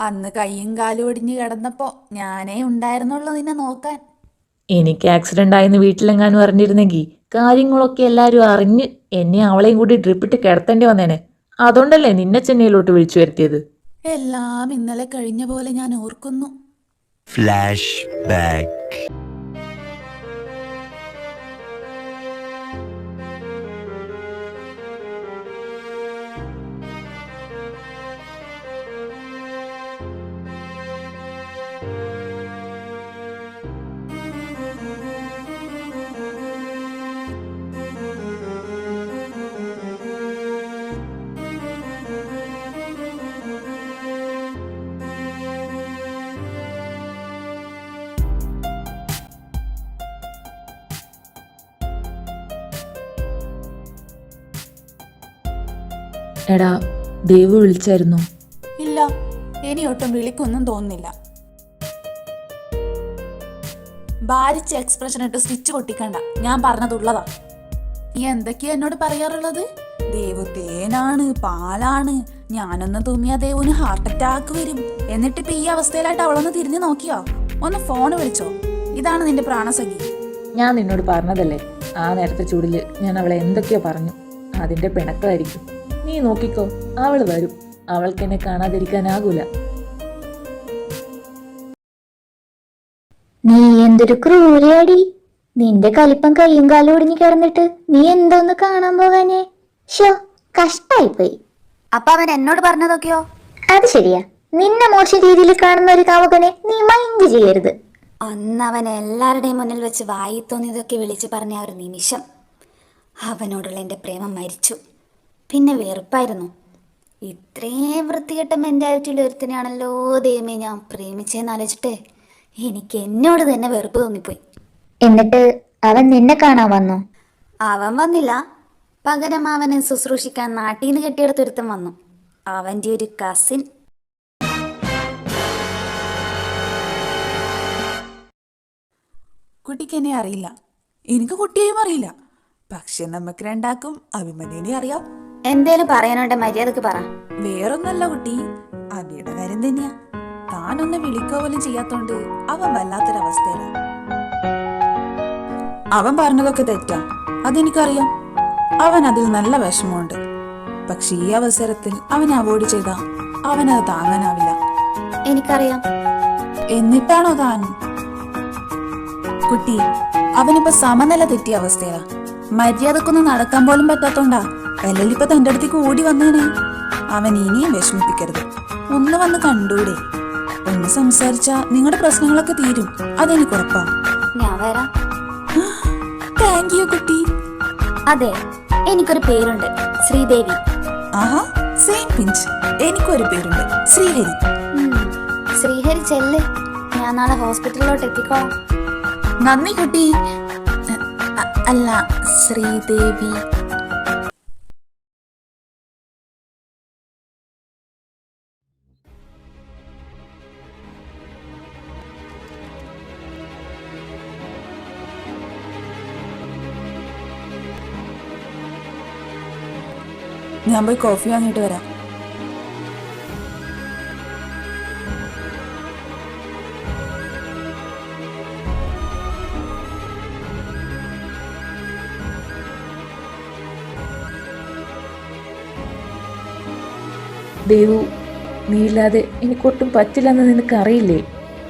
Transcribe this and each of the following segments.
അന്ന് കയ്യും കാലും ഒടിഞ്ഞു കിടന്നപ്പോ ഞാനേ ഉണ്ടായിരുന്നുള്ളൂ നിന്നെ നോക്കാൻ. എനിക്ക് ആക്സിഡന്റ് ആയെന്ന് വീട്ടിലെങ്ങാനും അറിഞ്ഞിരുന്നെങ്കിൽ കാര്യങ്ങളൊക്കെ എല്ലാവരും അറിഞ്ഞ് എന്നെ അവളെയും കൂടി ഡ്രിപ്പിട്ട് കിടത്തേണ്ടി വന്നേനെ. അതുകൊണ്ടല്ലേ നിന്നെ ചെന്നൈയിലോട്ട് വിളിച്ചു വരുത്തിയത്? എല്ലാം ഇന്നലെ കഴിഞ്ഞ പോലെ ഞാൻ ഓർക്കുന്നു. Flashback. എടാ ദേവ് വിളിച്ചായിരുന്നു. ഇല്ല ഇനി ഒട്ടും വിളിക്കൊന്നും തോന്നുന്നില്ല. ഭാരിച്ച എക്സ്പ്രഷൻ ഇട്ട് സ്റ്റിച്ച് പൊട്ടിക്കണ്ട. ഞാൻ പറഞ്ഞതുള്ളതാ. നീ എന്തൊക്കെയാ എന്നോട് പറയാറുള്ളത്? ദേവ് തേനാണ് പാലാണ്. ഞാനൊന്ന് തുമ്മിയ ദേവുന് ഹാർട്ട് അറ്റാക്ക് വരും. എന്നിട്ട് ഇപ്പൊ ഈ അവസ്ഥയിലായിട്ട് അവളൊന്ന് തിരിഞ്ഞു നോക്കിയോ? ഒന്ന് ഫോൺ വിളിച്ചോ. ഇതാണ് നിന്റെ പ്രാണസഖി. ഞാൻ നിന്നോട് പറഞ്ഞതല്ലേ ആ നേരത്തെ ചൂടിൽ ഞാൻ അവളെ എന്തൊക്കെയോ പറഞ്ഞു. അതിന്റെ പിണക്കമായിരിക്കും. നീ നോക്കിക്കോ. അവൾ വരും. അവൾക്ക് എന്നെ കാണാതിരിക്കാനാകൂല. നീ എന്തൊരു ക്രൂരയാടി. നിന്റെ കലിപ്പം കയ്യും കാലും ഒടിഞ്ഞു കിടന്നിട്ട് നീ എന്തോന്ന് കാണാൻ പോകാനേ ഷോ കഷ്ടായിപ്പോയി. അപ്പൊ അവൻ എന്നോട് പറഞ്ഞതൊക്കെയോ? അത് ശരിയാ. നിന്നെ മോശ രീതിയിൽ കാണുന്ന ഒരു കാമുകനെ നീ മൈൻഡ് ചെയ്യരുത്. അന്ന് അവൻ എല്ലാവരുടെയും മുന്നിൽ വെച്ച് വായി തോന്നിയതൊക്കെ വിളിച്ചു പറഞ്ഞ ആ ഒരു നിമിഷം അവനോടുള്ള എന്റെ പ്രേമം മരിച്ചു. പിന്നെ വെറുപ്പായിരുന്നു. ഇത്രയും വൃത്തികെട്ട മെന്റാലിറ്റിയുള്ള ഒരുത്തനെയാണല്ലോ ദൈവമേ ഞാൻ പ്രേമിച്ചേന്ന് ആലോചിച്ചിട്ട് എനിക്ക് എന്നോട് തന്നെ വെറുപ്പ് തോന്നിപ്പോയി. എന്നിട്ട് അവൻ നിന്നെ കാണാൻ വന്നു? അവൻ വന്നില്ല. പകരം അവനെ ശുശ്രൂഷിക്കാൻ നാട്ടിൽ നിന്ന് കെട്ടിയെടുത്തൊരുത്തൻ വന്നു. അവന്റെ ഒരു കസിൻ കുട്ടിക്ക് എന്നെ അറിയില്ല. എനിക്ക് കുട്ടിയെയും അറിയില്ല. പക്ഷെ നമുക്ക് രണ്ടാക്കും അഭിമന്യനെ അറിയാം. എന്തേലും പറയാനുണ്ടെ മര്യാദയ്ക്ക് പറ. വേറൊന്നല്ല കുട്ടി. അബിയുടെ കാര്യം തന്നെയാ. താനൊന്ന് വിളിക്കുക പോലും ചെയ്യാത്തോണ്ട് അവൻ വല്ലാത്തൊരവസ്ഥയിലാണ് അവൻ പറഞ്ഞതൊക്കെ തെറ്റാ. അതെനിക്കറിയാം. അവൻ അതിൽ നല്ല വിഷമമുണ്ട്. പക്ഷെ ഈ അവസരത്തിൽ അവൻ അവോയ്ഡ് ചെയ്ത അവനത് താങ്ങാനാവില്ല. എനിക്കറിയാം. എന്നിട്ടാണോ താൻ? കുട്ടി അവനിപ്പോ സമനില തെറ്റിയ അവസ്ഥയാ മര്യാദക്കൊന്നും നടക്കാൻ പോലും പറ്റാത്തോണ്ടാ അല്ലെങ്കിൽ ഇപ്പൊ തന്റെ അടുത്തേക്ക് ഓടി വന്നേനെ? അവൻ ഇനിയും വിഷമിപ്പിക്കരുത്. ഒന്ന് വന്ന് കണ്ടൂടെ. ഒന്ന് സംസാരിച്ചാ നിങ്ങളുടെ പ്രശ്നങ്ങളൊക്കെ തീരും. അതെനിക്ക് ഉറപ്പാ ഞാൻ വരാം. താങ്ക് യു കുട്ടി. അതെ എനിക്കൊരു പേരുണ്ട്. ശ്രീദേവി. ആഹാ സെയിം പിഞ്ച്. എനിക്കൊരു പേരുണ്ട്. ശ്രീഹരി. ശ്രീഹരി ചെല്ല്. ഞാൻ നാളെ ഹോസ്പിറ്റലിലോട്ട് എത്തിക്കോളാം. നന്ദി കുട്ടി. അല്ല ശ്രീദേവി. ഞാൻ പോയി കോഫി വാങ്ങിയിട്ട് വരാം. ദേവു നീ ഇല്ലാതെ എനിക്കൊട്ടും പറ്റില്ലെന്ന് നിനക്കറിയില്ലേ?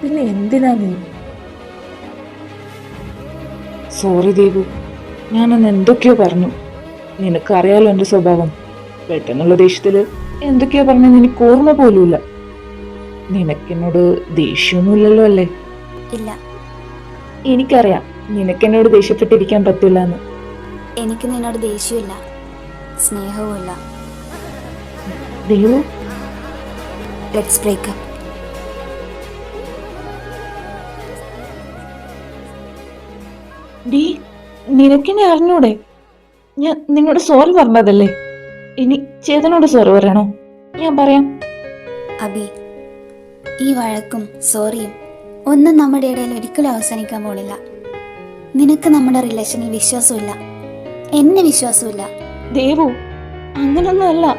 പിന്നെ എന്തിനാ നീ? സോറി ദേവു ഞാനന്ന് എന്തൊക്കെയോ പറഞ്ഞു. നിനക്കറിയാലോ എന്റെ സ്വഭാവം. പെട്ടെന്നുള്ള ദേഷ്യത്തിൽ എന്തൊക്കെയാ പറഞ്ഞത് എനിക്ക് ഓർമ്മ പോലുമില്ല. നിനക്കെന്നോട് ദേഷ്യമൊന്നുമില്ലല്ലോ അല്ലേ? ഇല്ല. എനിക്കറിയാം നിനക്കെന്നോട് ദേഷ്യപ്പെട്ടിരിക്കാൻ പറ്റില്ല എന്ന് എനിക്ക് നിന്നോട് ദേഷ്യമില്ല. സ്നേഹവുമില്ല. നിനക്കിനെ ലെറ്റ്സ് ബ്രേക്കപ്പ് ഡീ നിനക്കെന്നെ അറിഞ്ഞൂടെ? ഞാൻ നിന്നോട് സോറി പറഞ്ഞതല്ലേ? ഇനി ചേതനോട് സോറി പറയണോ? ഞാൻ പറയാം. അബി ഈ വഴക്കും സോറിയും ഒന്നും നമ്മുടെ ഇടയിൽ ഒരിക്കലും അവസാനിക്കാൻ പോണില്ല. നിനക്ക് നമ്മുടെ റിലേഷനിൽ വിശ്വാസമില്ല. എന്നെ വിശ്വാസമില്ല. ദേവു അങ്ങനൊന്നുമല്ല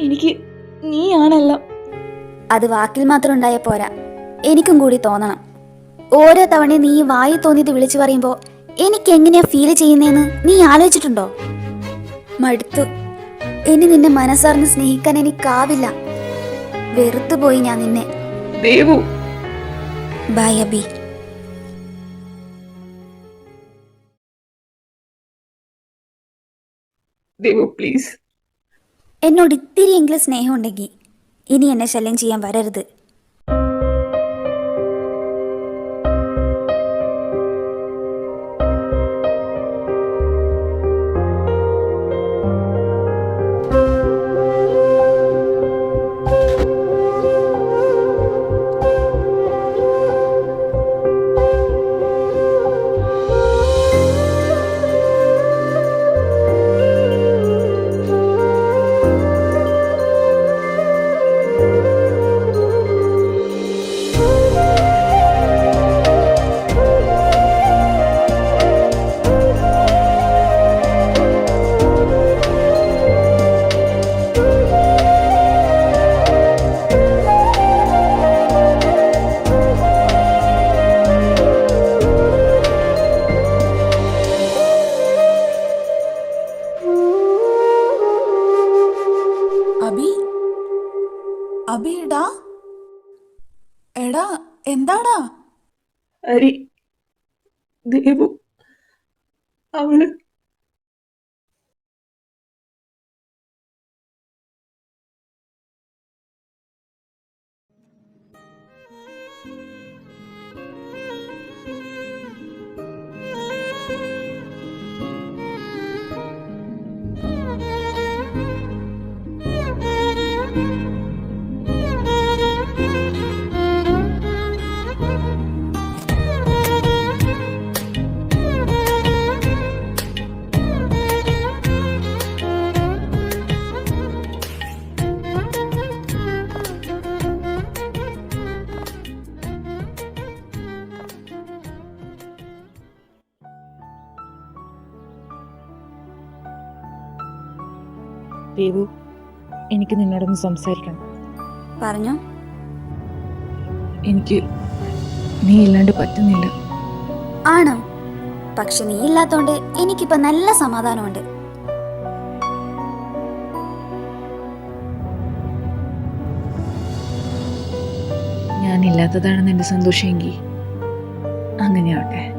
എനിക്ക് നീയാണല്ല. അത് വാക്കിൽ മാത്രം ഉണ്ടായ പോരാ. എനിക്കും കൂടി തോന്നണം. ഓരോ തവണ നീ വായി തോന്നിയത് വിളിച്ചു പറയുമ്പോ എനിക്ക് എങ്ങനെയാ ഫീൽ ചെയ്യുന്നതെന്ന് നീ ആലോചിച്ചിട്ടുണ്ടോ? മടുത്തു. ഇനി നിന്നെ മനസ്സറിഞ്ഞ് സ്നേഹിക്കാൻ എനിക്കാവില്ല. വെറുത്തുപോയി ഞാൻ നിന്നെ. ദേവു. ബൈ അബി. ദേവു പ്ലീസ് എന്നോട് ഇത്തിരിയെങ്കിലും സ്നേഹമുണ്ടെങ്കിൽ ഇനി എന്നെ ശല്യം ചെയ്യാൻ വരരുത്. ദേവു അവൾ ദേവു എനിക്ക് നിന്നോടൊന്ന് സംസാരിക്കണം. പറഞ്ഞു. എനിക്ക് നീ ഇല്ലാണ്ട് പറ്റുന്നില്ല. ആണ്? പക്ഷെ നീ ഇല്ലാത്തോണ്ട് എനിക്കിപ്പോ നല്ല സമാധാനമുണ്ട്. ഞാനില്ലാത്തതാണ് നിന്റെ സന്തോഷമെങ്കിൽ അങ്ങനെയാവട്ടെ.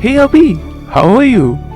Hey Abhi, how are you?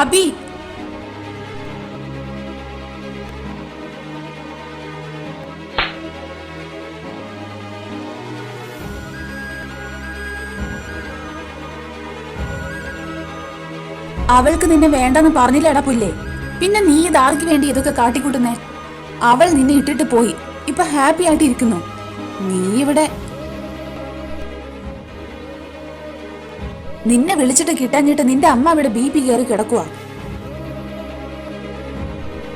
Abi. അവൾക്ക് നിന്നെ വേണ്ടെന്ന് പറഞ്ഞില്ലടാ പുല്ലേ? പിന്നെ നീ ഇത് ആർക്ക് വേണ്ടി ഇതൊക്കെ കാട്ടിക്കൂട്ടുന്നേ? അവൾ നിന്നെ ഇട്ടിട്ട് പോയി. ഇപ്പൊ ഹാപ്പി ആയിട്ട് ഇരിക്കുന്നു നീ ഇവിടെ നിന്നെ വിളിച്ചിട്ട് കിട്ടാഞ്ഞിട്ട് നിന്റെ അമ്മ ഇവിടെ ബി പി കയറി കിടക്കുക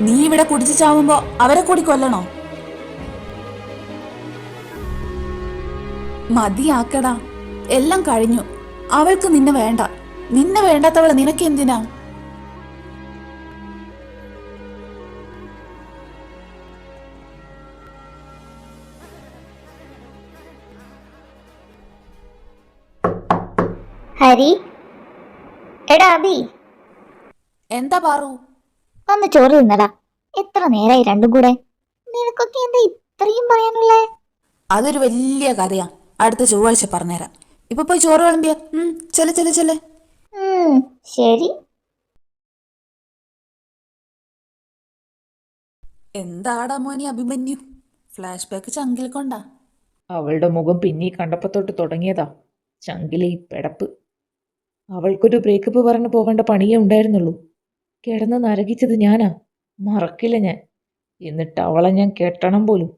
നീ ഇവിടെ കുടിച്ചു ചാവുമ്പോ അവരെ കൂടി കൊല്ലണോ? മതിയാക്കടാ. എല്ലാം കഴിഞ്ഞു. അവൾക്ക് നിന്നെ വേണ്ട. നിന്നെ വേണ്ടാത്തവളെ നിനക്കെന്തിനാ? ഹരി എടാ അബി. എന്താ പാറു? ഒന്ന് ചോറ് തിന്നടാ. എത്ര നേരായി രണ്ടും കൂടെ. നിനക്കൊക്കെ എന്താ ഇത്രയും പറയാനുള്ളേ? അതൊരു വലിയ കഥയാ. അടുത്ത ചൊവ്വാഴ്ച പറഞ്ഞുതരാം ഇപ്പൊ പോയി ചോറ് വിളമ്പിയ. ചെല ചെല ചെല ശരി. എന്താടാ മോനി അഭിമന്യു? ഫ്ലാഷ് ബാക്ക് ചങ്കിൽ കൊണ്ടാ അവളുടെ മുഖം പിന്നീ കണ്ടപ്പത്തോട്ട് തൊട്ട് തുടങ്ങിയതാ. ചങ്കിലെ ഈ പെടപ്പ്. അവൾക്കൊരു ബ്രേക്കപ്പ് പറഞ്ഞു പോകേണ്ട പണിയേ ഉണ്ടായിരുന്നുള്ളൂ. കിടന്ന് നരകിച്ചത് ഞാനാ. മറക്കില്ല ഞാൻ. എന്നിട്ട് അവളെ ഞാൻ കെട്ടണം പോലും.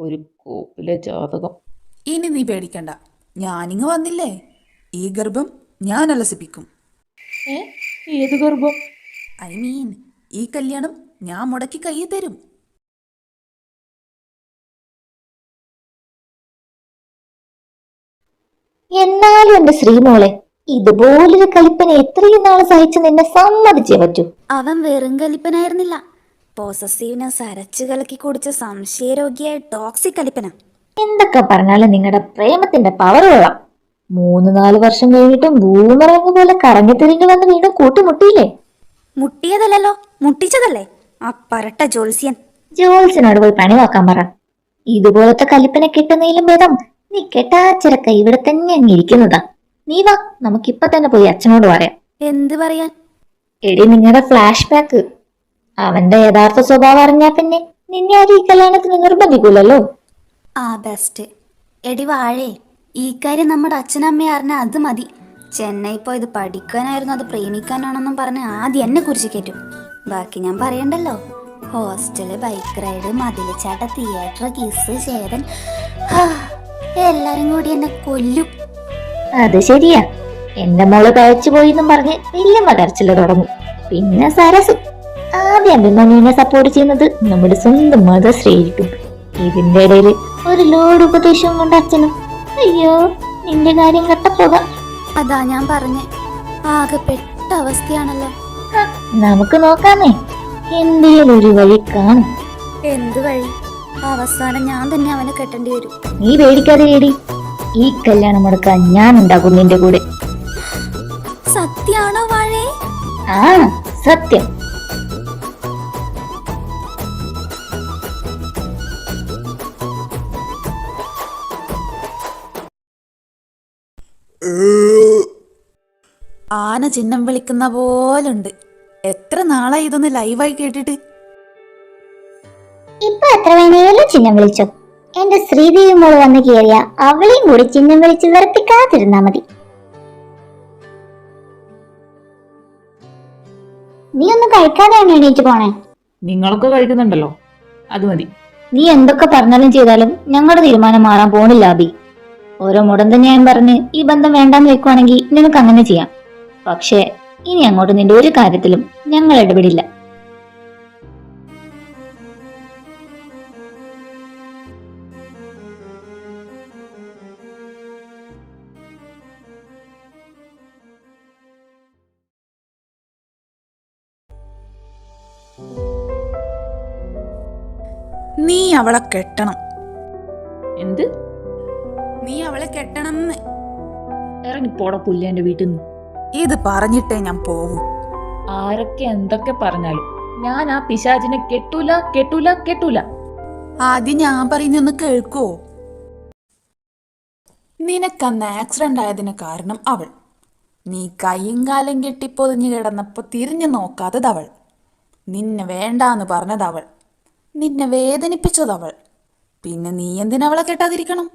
ഒരു കോപ്പിലെ ജാതകം. ഇനി നീ പേടിക്കണ്ട. ഞാനിങ്ങ് വന്നില്ലേ? ഈ ഗർഭം ഞാൻ അലസിപ്പിക്കും. ഏ? ഏത് ഗർഭം? ഐ മീൻ ഈ കല്യാണം ഞാൻ മുടക്കി കയ്യിൽ തരും. എന്നാലും എന്റെ ശ്രീമോളെ ഇതുപോലൊരു കളിപ്പന എത്രയും നാൾ സഹിച്ച് നിന്നെ സമ്മതിച്ചേ പറ്റൂ. അവൻ വെറും കലിപ്പനായിരുന്നില്ല. പോസസീവ്നെസ് അരച്ചു കലക്കി കുടിച്ച സംശയരോഗിയായ ടോക്സിക് കലിപ്പന. എന്തൊക്കെ പറഞ്ഞാലും നിങ്ങളുടെ പ്രേമത്തിന്റെ പവർ കൊള്ളാം. മൂന്ന് നാല് വർഷം കഴിഞ്ഞിട്ടും ഭൂമറങ്ങ് പോലെ കറങ്ങി തിരിഞ്ഞു വന്ന് വീണ്ടും കൂട്ടിമുട്ടിയില്ലേ? മുട്ടിയതല്ലല്ലോ മുട്ടിച്ചതല്ലേ? ആ പരട്ട ജോൽസ്യൻ ജോൽസിനോട് പോയി പണി നോക്കാൻ പറ. ഇതുപോലത്തെ കലിപ്പന കിട്ടുന്നതിലും ഭേദം നീ കെട്ടാച്ചിരക്ക ഇവിടെ തന്നെ അങ്ങ് ഇരിക്കുന്നതാ. നീ വാ നമുക്കിപ്പൊ തന്നെ പോയി അച്ഛനോട് പറയാം. എന്ത് പറയാൻ? എടി നിങ്ങളുടെ ഫ്ലാഷ് ബാക്ക് അവന്റെ യഥാർത്ഥ സ്വഭാവം അറിഞ്ഞാ പിന്നെ നിന്നെ ആരും ഈ കല്യാണത്തിന് നിർബന്ധിക്കൂലല്ലോ? ആ ബെസ്റ്റ് എടി വാഴേ ഈ കാര്യം നമ്മുടെ അച്ഛനമ്മയെ അറിഞ്ഞാൽ അത് മതി. ചെന്നൈ പോയത് പഠിക്കാനായിരുന്നു അത് പ്രേമിക്കാനാണെന്നും പറഞ്ഞ് ആദ്യം എന്നെ കുറിച്ച് കയറ്റും ബാക്കി ഞാൻ പറയണ്ടല്ലോ. ഹോസ്റ്റൽ ബൈക്ക് റൈഡ് മതിൽ ചാട്ട തിയേറ്റർ കിസ് ചേതൻ. എല്ലാരും കൂടി എന്നെ കൊല്ലും. അത് ശരിയാ. എന്റെ മോൾ തയ്ച്ചു പോയിന്നും പറഞ്ഞ് വല്യമ്മ കരച്ചിൽ തുടങ്ങും. പിന്നെ സരസു. ആദ്യം അഭിമന്യുവിനെ സപ്പോർട്ട് ചെയ്യുന്നത് നമ്മുടെ സ്വന്തം മതശ്രീയായിരിക്കും ഇതിന്റെ ഇടയിൽ ഒരു ലോഡ് ഉപദേശവും കൊണ്ട് അച്ഛനും. അയ്യോ നിന്റെ കാര്യം കട്ടപ്പോകാം. അതാ ഞാൻ പറഞ്ഞേ. ആകെ പെട്ട അവസ്ഥയാണല്ലോ. നമുക്ക് നോക്കാമേ. എന്തെങ്കിലും ഒരു വഴി കാണും. എന്ത് വഴി? അവസാനം ഞാൻ തന്നെ അവനെ കെട്ടേണ്ടി വരും. നീ പേടിക്കാതെ കേടി ഈ കല്യാണം മുടക്കാൻ ഞാൻ ഉണ്ടാകും നിന്റെ കൂടെ. സത്യാണോ വാഴേ? ആ സത്യം. ആന ചിഹ്നം വിളിക്കുന്ന പോലുണ്ട്. എത്ര നാളായി ഇതൊന്ന് ലൈവായി കേട്ടിട്ട്? ഇപ്പൊ എത്ര വേണേലും ചിഹ്നം വിളിച്ചോ. എന്റെ ശ്രീദേവി മോൾ വന്ന് കയറിയ അവളെയും കൂടി ചിഹ്നം വിളിച്ച് വെറുപ്പിക്കാതിരുന്നാ മതി. നീ ഒന്നും കഴിക്കാതെയാണ് എണീറ്റ് പോണേ? നിങ്ങളൊക്കെ കഴിക്കുന്നുണ്ടല്ലോ. അത് മതി. നീ എന്തൊക്കെ പറഞ്ഞാലും ചെയ്താലും ഞങ്ങളുടെ തീരുമാനം മാറാൻ പോണില്ല അബി. ഓരോ മുടന്ത ഞാൻ പറഞ്ഞ് ഈ ബന്ധം വേണ്ടാന്ന് വെക്കുവാണെങ്കിൽ നിനക്ക് അങ്ങനെ ചെയ്യാം. പക്ഷേ ഇനി അങ്ങോട്ട് നിന്റെ ഒരു കാര്യത്തിലും ഞങ്ങൾ ഇടപെടില്ല. നീ അവളെ കെട്ടണം. എന്ത്? നീ അവളെ കെട്ടണം എന്ന് ഇറങ്ങി പോട പുല്ല എന്റെ വീട്ടിൽ നിന്ന്. ഇത് പറഞ്ഞിട്ടേ ഞാൻ പോവും. ആരൊക്കെ എന്തൊക്കെ പറഞ്ഞാലും ഞാൻ ആ പിശാചിനെ കെട്ടൂല കെട്ടൂല കെട്ടൂല. ആദ്യം ഞാൻ പറയുന്നൊന്ന് കേൾക്കോ. നിനക്കന്ന് ആക്സിഡന്റ് ആയതിന് കാരണം അവൾ. നീ കയ്യും കാലം കെട്ടിപ്പൊതിഞ്ഞു കിടന്നപ്പോ തിരിഞ്ഞു നോക്കാത്തത് അവൾ. നിന്നെ വേണ്ടാന്ന് പറഞ്ഞത് അവൾ. നിന്നെ വേദനിപ്പിച്ചതവൾ. പിന്നെ നീ എന്തിനവളെ കെട്ടാതിരിക്കണം?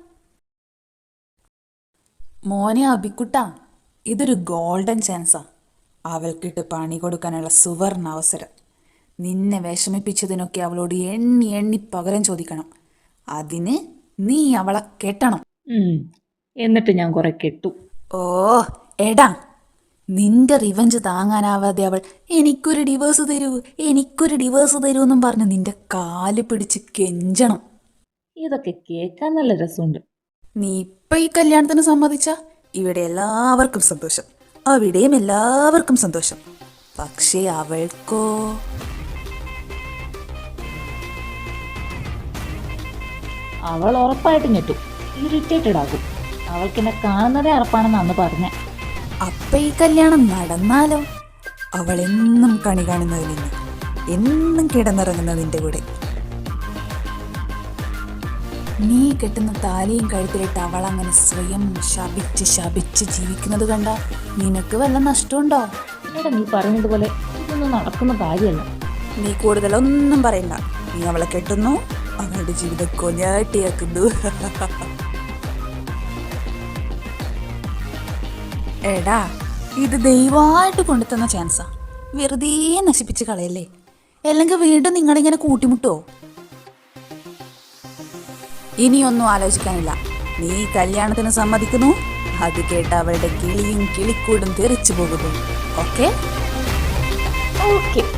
മോനെ അബിക്കുട്ട ഇതൊരു ഗോൾഡൻ ചാൻസാ. അവൾക്കിട്ട് പണി കൊടുക്കാനുള്ള സുവർണ അവസരം നിന്നെ വിഷമിപ്പിച്ചതിനൊക്കെ അവളോട് എണ്ണി എണ്ണി പകരം ചോദിക്കണം. അതിന് നീ അവളെ കെട്ടണം. എന്നിട്ട് ഞാൻ കുറെ കെട്ടു. ഓ എടാ നിന്റെ റിവഞ്ച് താങ്ങാനാവാതെ അവൾ എനിക്കൊരു ഡിവേഴ്സ് തരൂ എനിക്കൊരു ഡിവേഴ്സ് തരൂ എന്നും പറഞ്ഞ് നിന്റെ കാൽ പിടിച്ച് കെഞ്ചണം. ഇതൊക്കെ കേൾക്കാൻ നല്ല രസമുണ്ട്. നീ ഇപ്പൊ ഈ കല്യാണത്തിന് സമ്മതിച്ച? ഇവിടെ എല്ലാവർക്കും സന്തോഷം. അവിടെയും എല്ലാവർക്കും സന്തോഷം. പക്ഷേ അവൾക്കോ? അവൾ ഉറപ്പായിട്ട് ഞെട്ടും. ഇറിറ്റേറ്റഡ് ആകും. അവൾക്ക് എന്നെ കാണുന്നതേ അറപ്പാണെന്ന് അന്ന് പറഞ്ഞ. അപ്പ ഈ കല്യാണം നടന്നാലോ? അവൾ എന്നും കണി കാണുന്നതിൽ നിന്ന് എന്നും കിടന്നിറങ്ങുന്നതിന്റെ കൂടെ. നീ കെട്ടുന്ന താലിയും കഴുത്തിലിട്ട് അവൾ അങ്ങനെ സ്വയം ശപിച്ച് ശപിച്ച് ജീവിക്കുന്നത് കണ്ട നിനക്ക് വല്ല നഷ്ടമുണ്ടോ? എടാ നീ പറഞ്ഞതുപോലെ പോലെ ഇതൊന്നും നടക്കുന്ന കാര്യമല്ല. നീ കൂടുതലൊന്നും പറയണ്ട. നീ അവളെ കെട്ടുന്നു അവളുടെ ജീവിതം കൊഞ്ഞാട്ടിയാക്കുന്നു എടാ ഇത് ദൈവമായിട്ട് കൊണ്ടുതന്ന ചാൻസാ വെറുതെ നശിപ്പിച്ച് കളയല്ലേ? അല്ലെങ്കിൽ വീണ്ടും നിങ്ങളിങ്ങനെ കൂട്ടിമുട്ടോ? ഇനിയൊന്നും ആലോചിക്കാനില്ല. നീ കല്യാണത്തിന് സമ്മതിക്കുന്നു. അത് കേട്ട് അവരുടെ കിളിയും കിളിക്കൂടും തെറിച്ചു പോകുന്നു. ഓക്കെ? ഓക്കെ.